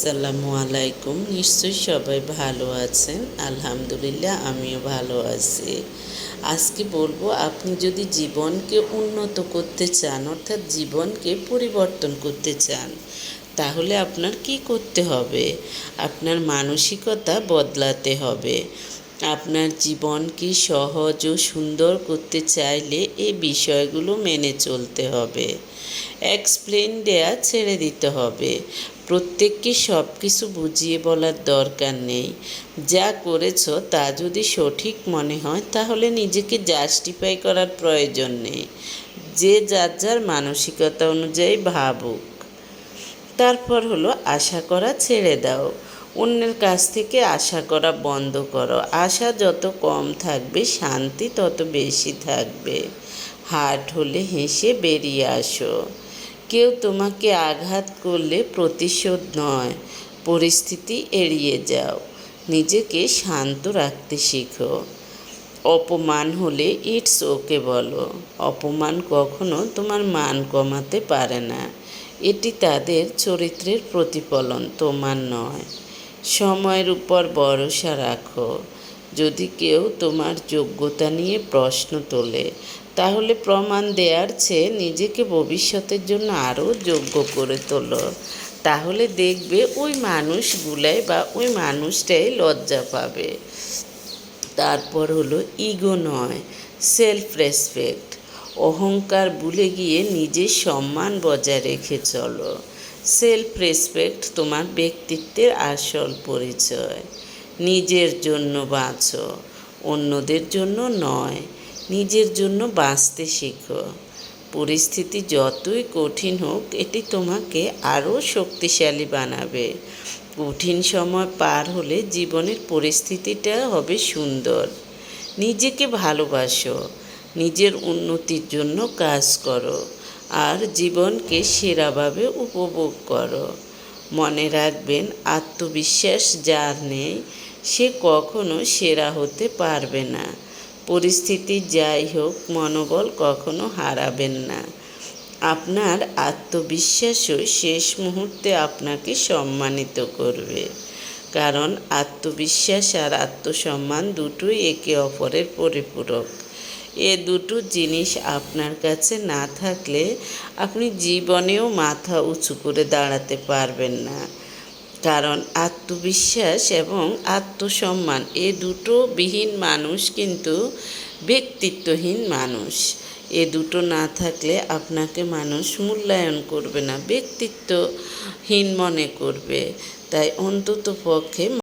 আসসালামু আলাইকুম। নিশ্চয়ই সবাই ভালো আছেন। আলহামদুলিল্লাহ, আমিও ভালো আছি। আজকে বলব, আপনি যদি জীবনকে উন্নত করতে চান, অর্থাৎ জীবনকে পরিবর্তন করতে চান, তাহলে আপনার কি করতে হবে? আপনার মানসিকতা বদলাতে হবে। আপনার জীবনকে সহজ ও সুন্দর করতে চাইলে এই বিষয়গুলো মেনে চলতে হবে। এক্সপ্লেন দেয়া ছেড়ে দিতে হবে। প্রত্যেককে সব কিছু বুঝিয়ে বলার দরকার নেই। যা করেছ তা যদি সঠিক মনে হয় তাহলে নিজেকে জাস্টিফাই করার প্রয়োজন নেই। যে যার যার মানসিকতা অনুযায়ী ভাবুক। তারপর হলো, আশা করা ছেড়ে দাও। অন্যের কাছ থেকে আশা করা বন্ধ করো। আশা যত কম থাকবে, শান্তি তত বেশি থাকবে। হার্ট হলে হেসে বেরিয়ে আসো। কেউ তোমাকে আঘাত করলে প্রতিশোধ নয়। পরিস্থিতি এড়িয়ে যাও। নিজেকে শান্ত রাখতে শিখো। অপমান হলে ইটস ওকে বলো। অপমান কখনো তোমার মান কমাতে পারে না। এটি তাদের চরিত্রের প্রতিফলন, তোমার নয়। সময়ের উপর ভরসা রাখো। যদি কেউ তোমার যোগ্যতা নিয়ে প্রশ্ন তোলে, তাহলে প্রমাণ দেওয়ার চেয়ে নিজেকে ভবিষ্যতের জন্য আরও যোগ্য করে তোলো। তাহলে দেখবে ওই মানুষগুলাই বা ওই মানুষটাই লজ্জা পাবে। তারপর হলো ইগো নয়, সেলফ রেসপেক্ট। অহংকার ভুলে গিয়ে নিজের সম্মান বজায় রেখে চলো। সেলফ রেসপেক্ট তোমার ব্যক্তিত্বের আসল পরিচয়। নিজের জন্য বাঁচো, অন্যদের জন্য নয়, নিজের জন্য বাঁচতে শেখো। পরিস্থিতি যতই কঠিন হোক, এটি তোমাকে আরও শক্তিশালী বানাবে। কঠিন সময় পার হলে জীবনের পরিস্থিতিটা হবে সুন্দর। নিজেকে ভালোবাসো নিজের উন্নতির জন্য কাজ করো আর জীবনকে সেরাভাবে উপভোগ করো। মনে রাখবেন, আত্মবিশ্বাস যার নেই, সে কখনো সেরা হতে পারবে না। পরিস্থিতি যাই হোক, মনোবল কখনো হারাবেন না। আপনার আত্মবিশ্বাসও শেষ মুহূর্তে আপনাকে সম্মানিত করবে। কারণ আত্মবিশ্বাস আর আত্মসম্মান দুটোই একে অপরের পরিপূরক। এ দুটো জিনিস আপনার কাছে না থাকলে আপনি জীবনেও মাথা উঁচু করে দাঁড়াতে পারবেন না। কারণ আত্মবিশ্বাস এবং আত্মসম্মান এ দুটো বিহীন মানুষ কিন্তু ব্যক্তিত্বহীন মানুষ। এ দুটো না থাকলে আপনাকে মানুষ মূল্যায়ন করবে না, ব্যক্তিত্বহীন মনে করবে। তাই অন্তত পক্ষে